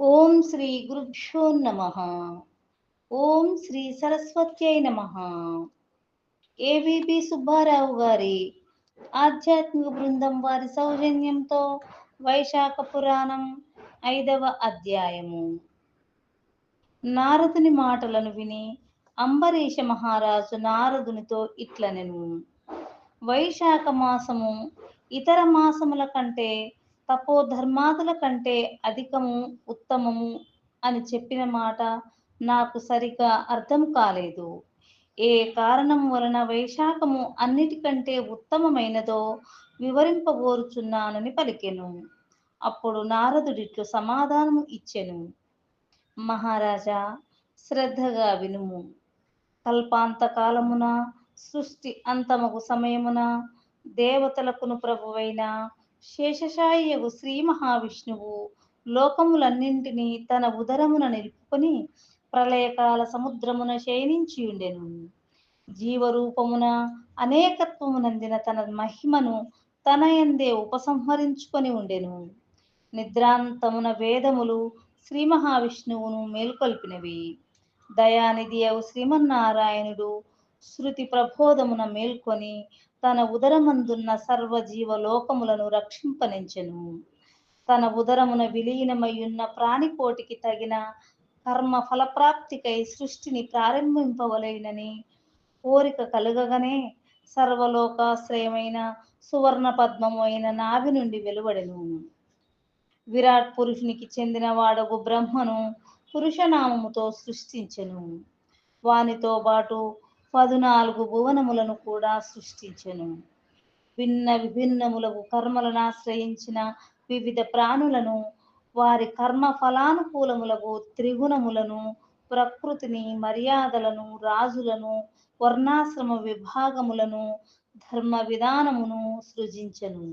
ఓం శ్రీ గురుభ్యో నమ. ఓం శ్రీ సరస్వత్యై నమ. ఏవిపి సుబ్బారావు గారి ఆధ్యాత్మిక బృందం వారి సౌజన్యంతో వైశాఖ పురాణం ఐదవ అధ్యాయము. నారదుని మాటలను విని అంబరీష మహారాజు నారదునితో ఇట్లనెను. వైశాఖ మాసము ఇతర మాసముల కంటే తపోధర్మాదుల కంటే అధికము ఉత్తమము అని చెప్పిన మాట నాకు సరిగా అర్థం కాలేదు. ఏ కారణం వలన వైశాఖము అన్నిటికంటే ఉత్తమమైనదో వివరింపబోరుచున్నానని పలికెను. అప్పుడు నారదుడిట్లు సమాధానము ఇచ్చెను. మహారాజా శ్రద్ధగా వినుము. కల్పాంత కాలమున సృష్టి అంతమగు సమయమున దేవతలకును ప్రభువైన శేషశాయియగు శ్రీ మహావిష్ణువు లోకములన్నింటినీ తన ఉదరమున నిలుపుకొని ప్రళయకాల సముద్రమున శయనించి ఉండెను. జీవరూపమున అనేకత్వమునందిన తన మహిమను తన ఎందే ఉపసంహరించుకొని ఉండెను. నిద్రాంతమున వేదములు శ్రీ మహావిష్ణువును మేల్కొల్పినవి. దయానిధి అవు శ్రీమన్నారాయణుడు శృతి ప్రబోధమున మేల్కొని తన ఉదరమందున్న సర్వజీవ లోకములను రక్షింపనించెను. తన ఉదరమున విలీనమయ్యున్న ప్రాణికోటికి తగిన కర్మ ఫలప్రాప్తికై సృష్టిని ప్రారంభింపవలైనని కోరిక కలుగగానే సర్వలోకాశ్రయమైన సువర్ణ పద్మము అయిన నాభి నుండి వెలువడెను. విరాట్ పురుషునికి చెందిన వాడగు బ్రహ్మను పురుషనామముతో సృష్టించెను. వానితో పాటు పదునాలుగు భువనములను కూడా సృష్టించెను. భిన్న విభిన్నములకు కర్మలను ఆశ్రయించిన వివిధ ప్రాణులను వారి కర్మ ఫలానుకూలములకు త్రిగుణములను ప్రకృతిని మర్యాదలను రాజులను వర్ణాశ్రమ విభాగములను ధర్మ విధానమును సృజించెను.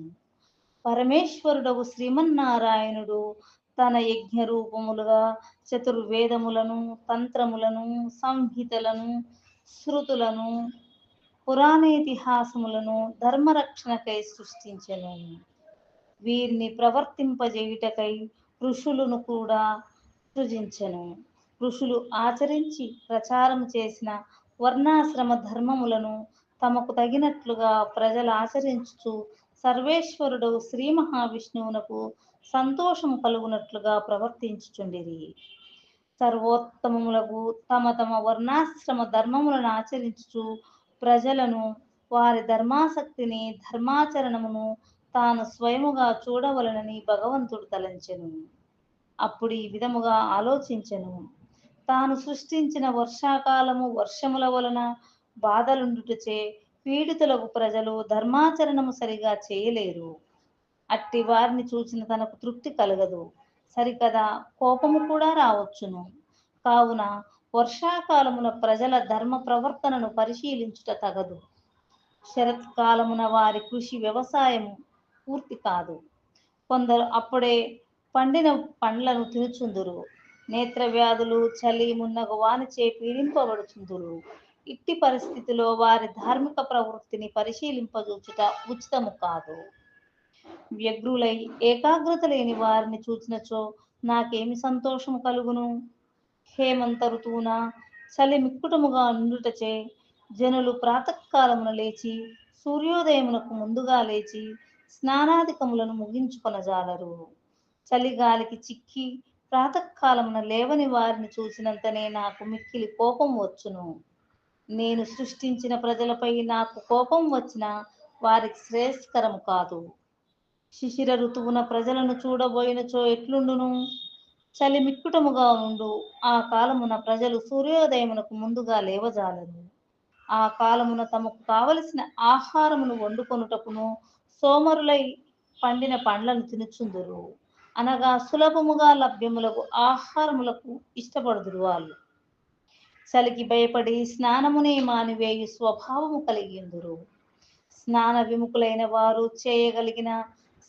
పరమేశ్వరుడగు శ్రీమన్నారాయణుడు తన యజ్ఞ రూపములుగా చతుర్వేదములను తంత్రములను సంహితలను శృతులను పురాణేతిహాసములను ధర్మరక్షణకై సృష్టించెను. వీరిని ప్రవర్తింపజేయుటకై ఋషులను కూడా సృజించెను. ఋషులు ఆచరించి ప్రచారం చేసిన వర్ణాశ్రమ ధర్మములను తమకు తగినట్లుగా ప్రజలు ఆచరించుచు సర్వేశ్వరుడు శ్రీ మహావిష్ణువునకు సంతోషము కలుగునట్లుగా ప్రవర్తించుచుండిరి. సర్వోత్తమములకు తమ తమ వర్ణాశ్రమ ధర్మములను ఆచరించుచు ప్రజలను వారి ధర్మాసక్తిని ధర్మాచరణమును తాను స్వయముగా చూడవలనని భగవంతుడు తలంచెను. అప్పుడు ఈ విధముగా ఆలోచించెను. తాను సృష్టించిన వర్షాకాలము వర్షముల వలన బాధలుండుటచే పీడితులకు ప్రజలు ధర్మాచరణము సరిగా చేయలేరు. అట్టి వారిని చూచిన తనకు తృప్తి కలగదు. సరికదా? కోపము కూడా రావచ్చును. కావున వర్షాకాలమున ప్రజల ధర్మ ప్రవర్తనను పరిశీలించుట తగదు. శరత్కాలమున వారి కృషి వ్యవసాయం పూర్తి కాదు. కొందరు అప్పుడే పండిన పండ్లను తినుచుందురు. నేత్ర వ్యాధులు చలి మున్నగు వానిచే పీడింపబడుచుందురు. ఇట్టి పరిస్థితిలో వారి ధార్మిక ప్రవృత్తిని పరిశీలింపజూచుట ఉచితము కాదు. వ్యగ్రులై ఏకాగ్రత లేని వారిని చూచినచో నాకేమి సంతోషము కలుగును? హేమంత ఋతువున చలి మిక్కుటముగా నుండుటచే జనులు ప్రాతకాలమున లేచి సూర్యోదయమునకు ముందుగా లేచి స్నానాధికములను ముగించుకొనజాలరు. చలిగాలికి చిక్కి ప్రాతకాలమున లేవని వారిని చూసినంతనే నాకు మిక్కిలి కోపం వచ్చును. నేను సృష్టించిన ప్రజలపై నాకు కోపం వచ్చిన వారికి శ్రేయస్కరము కాదు. శిశిర ఋతువున ప్రజలను చూడబోయినచో ఎట్లుండును? చలి మిక్కుటముగా ఉండు. ఆ కాలమున ప్రజలు సూర్యోదయమునకు ముందుగా లేవజాలరు. ఆ కాలమున తమకు కావలసిన ఆహారమును వండుకొనుటకును సోమరులై పండిన పండ్లను తినుచుందురు. అనగా సులభముగా లభ్యములకు ఆహారములకు ఇష్టపడుదురు వాళ్ళు. చలికి భయపడి స్నానమునే మానివేయు స్వభావము కలిగిందురు స్నాన విముఖులైన వారు చేయగలిగిన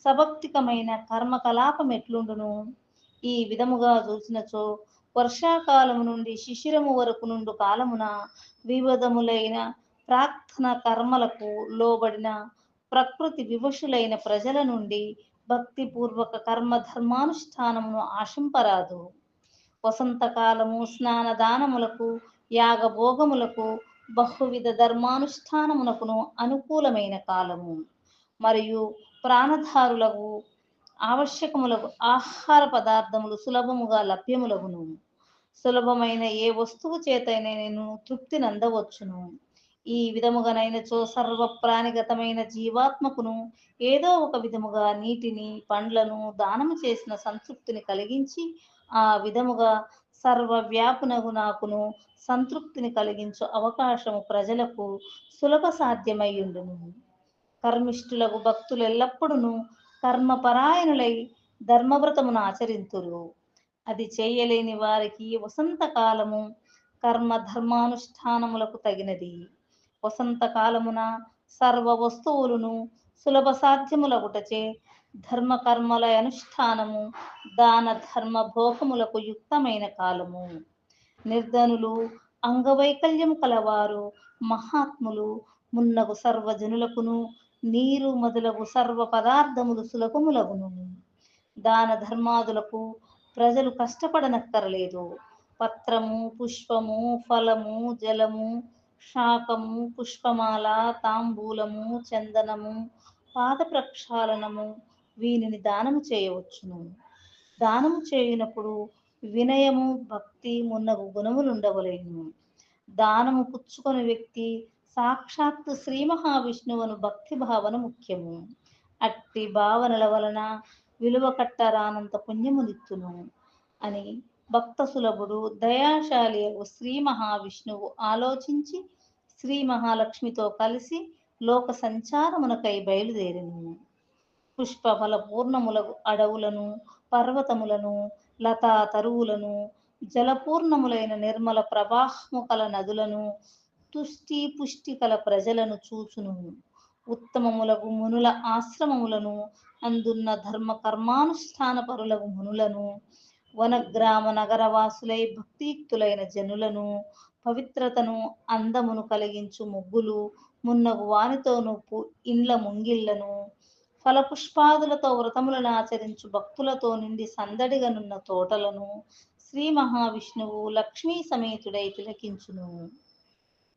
సభక్తికమైన కర్మకలాపం ఎట్లుండును? ఈ విధముగా చూసినచో వర్షాకాలము నుండి శిశిరము వరకు నుండు కాలమున వివిధములైన ప్రార్థన కర్మలకు లోబడిన ప్రకృతి వివశులైన ప్రజల నుండి భక్తిపూర్వక కర్మ ధర్మానుష్ఠానమును ఆశింపరాదు. వసంతకాలము స్నాన దానములకు యాగభోగములకు బహువిధ ధర్మానుష్ఠానమునకును అనుకూలమైన కాలము. మరియు ప్రాణధారులకు ఆవశ్యకములకు ఆహార పదార్థములు సులభముగా లభ్యములగును. సులభమైన ఏ వస్తువు చేతైనా నేను తృప్తి నందవచ్చును. ఈ విధముగానైనచో సర్వ ప్రాణిగతమైన జీవాత్మకును ఏదో ఒక విధముగా నీటిని పండ్లను దానము చేసిన సంతృప్తిని కలిగించి ఆ విధముగా సర్వ వ్యాపునగు నాకును సంతృప్తిని కలిగించు అవకాశము ప్రజలకు సులభ సాధ్యమయ్యుండును కర్మిష్ఠులకు భక్తులు ఎల్లప్పుడూ కర్మపరాయణులై ధర్మవ్రతమును ఆచరింతురు. అది చేయలేని వారికి వసంతకాలము కర్మ ధర్మానుష్ఠానములకు తగినది. వసంతకాలమున సర్వ వస్తువులను సులభ సాధ్యములగుటచే ధర్మ కర్మల అనుష్ఠానము దాన ధర్మ భోగములకు యుక్తమైన కాలము. నిర్ధనులు అంగవైకల్యము కలవారు మహాత్ములు మున్నగు సర్వజనులకును నీరు మొదలగు సర్వ పదార్థములు సులభములగును. దాన ధర్మాదులకు ప్రజలు కష్టపడనక్కరలేదు. పత్రము పుష్పము ఫలము జలము శాకము పుష్పమాల తాంబూలము చందనము పాద ప్రక్షాళనము వీనిని దానము చేయవచ్చును. దానము చేయనప్పుడు వినయము భక్తి మున్నగు గుణములు ఉండవలేను దానము పుచ్చుకొని వ్యక్తి సాక్షాత్తు శ్రీ మహావిష్ణువును భక్తి భావన ముఖ్యము. అట్టి భావనల వలన విలువ కట్టరానంత పుణ్యమునిత్తును అని భక్త సులభుడు దయాశాలి శ్రీ మహావిష్ణువు ఆలోచించి శ్రీ మహాలక్ష్మితో కలిసి లోక సంచారమునకై బయలుదేరిను. పుష్పఫల పూర్ణములకు అడవులను పర్వతములను లతా తరువులను జలపూర్ణములైన నిర్మల ప్రవాహముకల నదులను తుష్టి పుష్టి కల ప్రజలను చూచును ఉత్తమములగు మునుల ఆశ్రమములను అందున్న ధర్మ కర్మానుష్ఠాన పరులగు మునులను వనగ్రామ నగరవాసులై భక్తియుక్తులైన జనులను పవిత్రతను అందమును కలిగించు ముగ్గులు మున్నగు వానితో నొప్పు ఇండ్ల ముంగిళ్ళను ఫలపుష్పాదులతో వ్రతములను ఆచరించు భక్తులతో నిండి సందడిగనున్న తోటలను శ్రీ మహావిష్ణువు లక్ష్మీ సమేతుడై తిలకించును.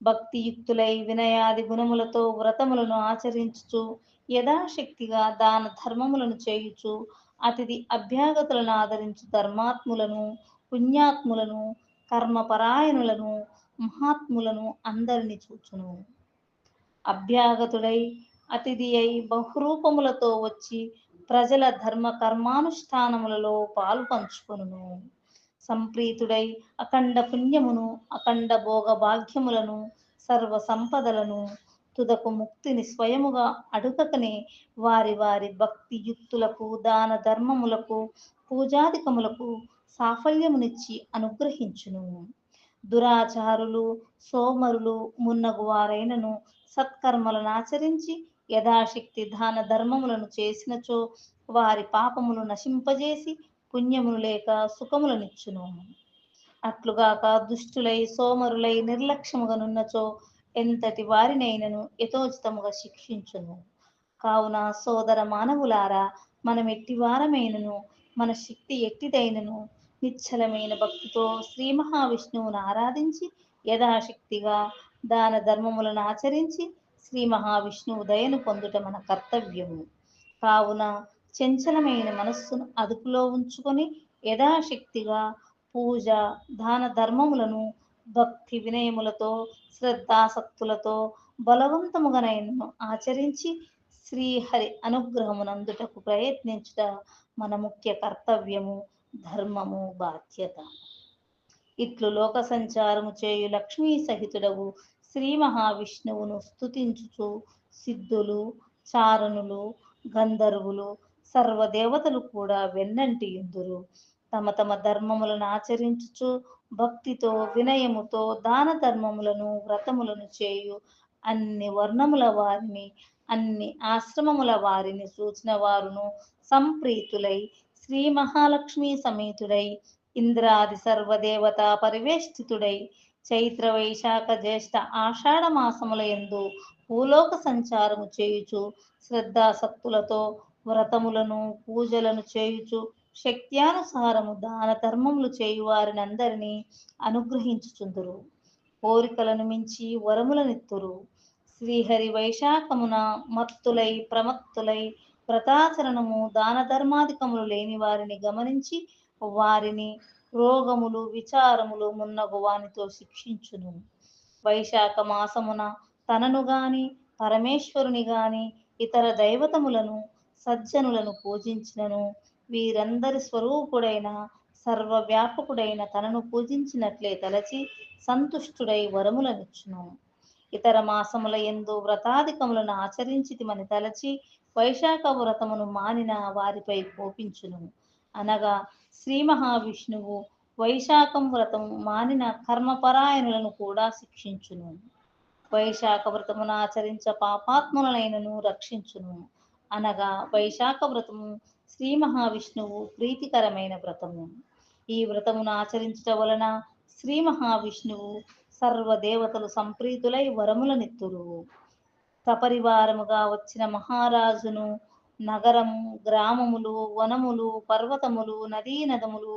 భక్తియుక్తులై వినయాది గుణములతో వ్రతములను ఆచరించుచు యథాశక్తిగా దాన ధర్మములను చేయుచు అతిథి అభ్యాగతులను ఆదరించు ధర్మాత్ములను పుణ్యాత్ములను కర్మపరాయణులను మహాత్ములను అందరిని చూచును. అభ్యాగతుడై అతిథి అయి బహురూపములతో వచ్చి ప్రజల ధర్మ కర్మానుష్ఠానములలో పాలు పంచుకొనును సంప్రీతుడై అఖండ పుణ్యమును అఖండ భోగ భాగ్యములను సర్వ సంపదలను తుదకు ముక్తిని స్వయముగా అడుగకనే వారి వారి భక్తి యుక్తులకు దాన ధర్మములకు పూజాధికములకు సాఫల్యమునిచ్చి అనుగ్రహించును. దురాచారులు సోమరులు మున్నగు వారైనను సత్కర్మలను ఆచరించి యథాశక్తి దాన ధర్మములను చేసినచో వారి పాపములు నశింపజేసి పుణ్యములు లేక సుఖములనిచ్చును. అట్లుగాక దుష్టులై సోమరులై నిర్లక్ష్యముగానున్నచో ఎంతటి వారినైనను యథోచితముగా శిక్షించును. కావున సోదర మానవులారా మనం ఎట్టి వారమైనను మన శక్తి ఎట్టిదైనను నిశ్చలమైన భక్తితో శ్రీ మహావిష్ణువును ఆరాధించి యథాశక్తిగా దాన ధర్మములను ఆచరించి శ్రీ మహావిష్ణువు దయను పొందుట మన కర్తవ్యము. కావున చంచలమైన మనస్సును అదుపులో ఉంచుకొని యథాశక్తిగా పూజ దాన ధర్మములను భక్తి వినయములతో శ్రద్ధాసక్తులతో బలవంతముగానైనను ఆచరించి శ్రీహరి అనుగ్రహమునందుటకు ప్రయత్నించుట మన ముఖ్య కర్తవ్యము ధర్మము బాధ్యత. ఇట్లు లోక సంచారము చేయు లక్ష్మీ సహితుడవు శ్రీ మహావిష్ణువును స్తుతించుచు సిద్ధులు చారణులు గంధర్వులు సర్వదేవతలు కూడా వెన్నంటి ఇందురు తమ తమ ధర్మములను ఆచరించుచు భక్తితో వినయముతో దాన ధర్మములను వ్రతములను చేయు. అన్ని వర్ణముల వారిని అన్ని ఆశ్రమముల వారిని సూచిన వారును సంప్రీతులై శ్రీ మహాలక్ష్మి సమేతుడై ఇంద్రాది సర్వదేవత పరివేష్టితుడై చైత్ర వైశాఖ జ్యేష్ఠ ఆషాఢ మాసముల యందు భూలోక సంచారము చేయుచు శ్రద్ధాసక్తులతో వ్రతములను పూజలను చేయుచు శక్త్యానుసారము దాన ధర్మములు చేయు వారిని అందరినీ అనుగ్రహించుచుందురు. కోరికలను మించి వరములనిత్తురు శ్రీహరి వైశాఖమున మత్తులై ప్రమత్తులై వ్రతాచరణము దాన ధర్మాధికములు లేని వారిని గమనించి వారిని రోగములు విచారములు మున్నగు వానితో శిక్షించును. వైశాఖ మాసమున తనను గాని పరమేశ్వరుని గాని ఇతర దైవతములను సజ్జనులను పూజించినను. వీరందరి స్వరూపుడైన సర్వవ్యాపకుడైన తనను పూజించినట్లే తలచి సంతుష్టుడై వరములనిచ్చును. ఇతర మాసముల ఎందు వ్రతాధికములను ఆచరించితిమని తలచి వైశాఖ వ్రతమును మానిన వారిపై కోపించును. అనగా శ్రీ మహావిష్ణువు వైశాఖం వ్రతం మానిన కర్మపరాయణులను కూడా శిక్షించును. వైశాఖ వ్రతమును ఆచరించ పాపాత్ములైనను రక్షించును. అనగా వైశాఖ వ్రతము శ్రీ మహావిష్ణువు ప్రీతికరమైన వ్రతము. ఈ వ్రతమును ఆచరించటం వలన శ్రీ మహావిష్ణువు సర్వదేవతలు సంప్రీతులై వరములనిత్తురు సపరివారముగా వచ్చిన మహారాజును నగరము గ్రామములు వనములు పర్వతములు నదీ నదములు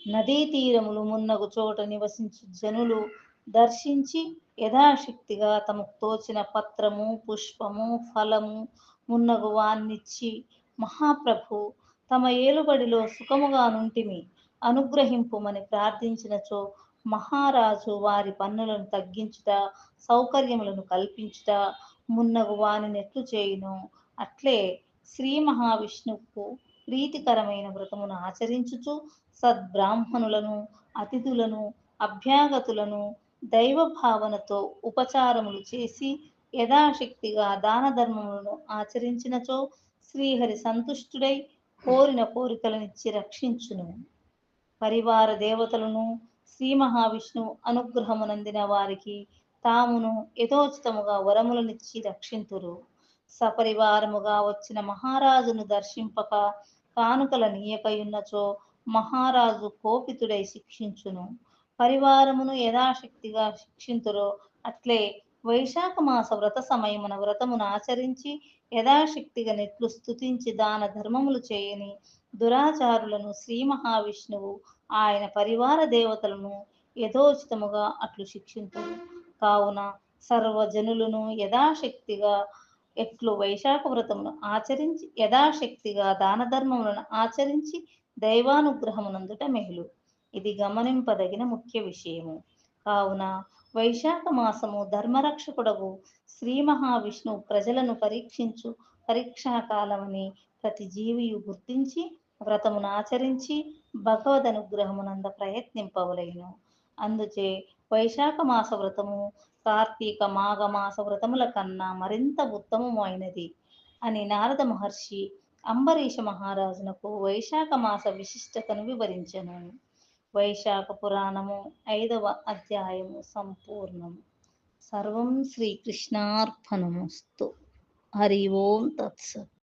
నదీ తీరములు మున్నగు చోట నివసించు జనులు దర్శించి యథాశక్తిగా తమకు తోచిన పత్రము పుష్పము ఫలము మున్నగు వాన్నిచ్చి మహాప్రభు తమ ఏలుబడిలో సుఖముగా నుంటిమి అనుగ్రహింపుమని ప్రార్థించినచో మహారాజు వారి పన్నులను తగ్గించుట సౌకర్యములను కల్పించుట మున్నగు వాని నెట్లు చేయును. అట్లే శ్రీ మహావిష్ణువుకు ప్రీతికరమైన వ్రతమును ఆచరించుచు సద్బ్రాహ్మణులను అతిథులను అభ్యాగతులను దైవ భావనతో ఉపచారములు చేసి యథాశక్తిగా దాన ధర్మములను ఆచరించినచో శ్రీహరి సంతుష్టుడై కోరిన కోరికలనిచ్చి రక్షించును. పరివార దేవతలను శ్రీ మహావిష్ణువు అనుగ్రహమునందిన వారికి తామును యథోచితముగా వరములనిచ్చి రక్షింతురు. సపరివారముగా వచ్చిన మహారాజును దర్శింపక కానుకల నీయకయున్నచో మహారాజు కోపితుడై శిక్షించును. పరివారమును యథాశక్తిగా శిక్షింతురో. అట్లే వైశాఖ మాస వ్రత సమయమున వ్రతమును ఆచరించి యథాశక్తిగా నెట్లు స్తుతించి దాన ధర్మములు చేయని దురాచారులను శ్రీ మహావిష్ణువు ఆయన పరివార దేవతలను యథోచితముగా అట్లు శిక్షింతురు. కావున సర్వజనులను యథాశక్తిగా ఎట్లు వైశాఖ వ్రతమును ఆచరించి యథాశక్తిగా దాన ధర్మములను ఆచరించి దైవానుగ్రహమునందుట మెహులు ఇది గమనింపదగిన ముఖ్య విషయము. కావున వైశాఖ మాసము ధర్మరక్షకుడవు శ్రీ మహావిష్ణువు ప్రజలను పరీక్షించు పరీక్షాకాలమని ప్రతి జీవియు గుర్తించి వ్రతమును ఆచరించి భగవద్ అనుగ్రహమునంద ప్రయత్నింపవలేను. అందుచే వైశాఖ మాస వ్రతము కార్తీక మాఘ మాస వ్రతముల కన్నా మరింత ఉత్తమమైనది అని నారద మహర్షి అంబరీష మహారాజునకు వైశాఖ మాస విశిష్టతను వివరించను. వైశాఖ పురాణము ఐదవ అధ్యాయము సంపూర్ణము. సర్వం శ్రీకృష్ణార్పణమస్తు. హరి ఓం తత్సత్.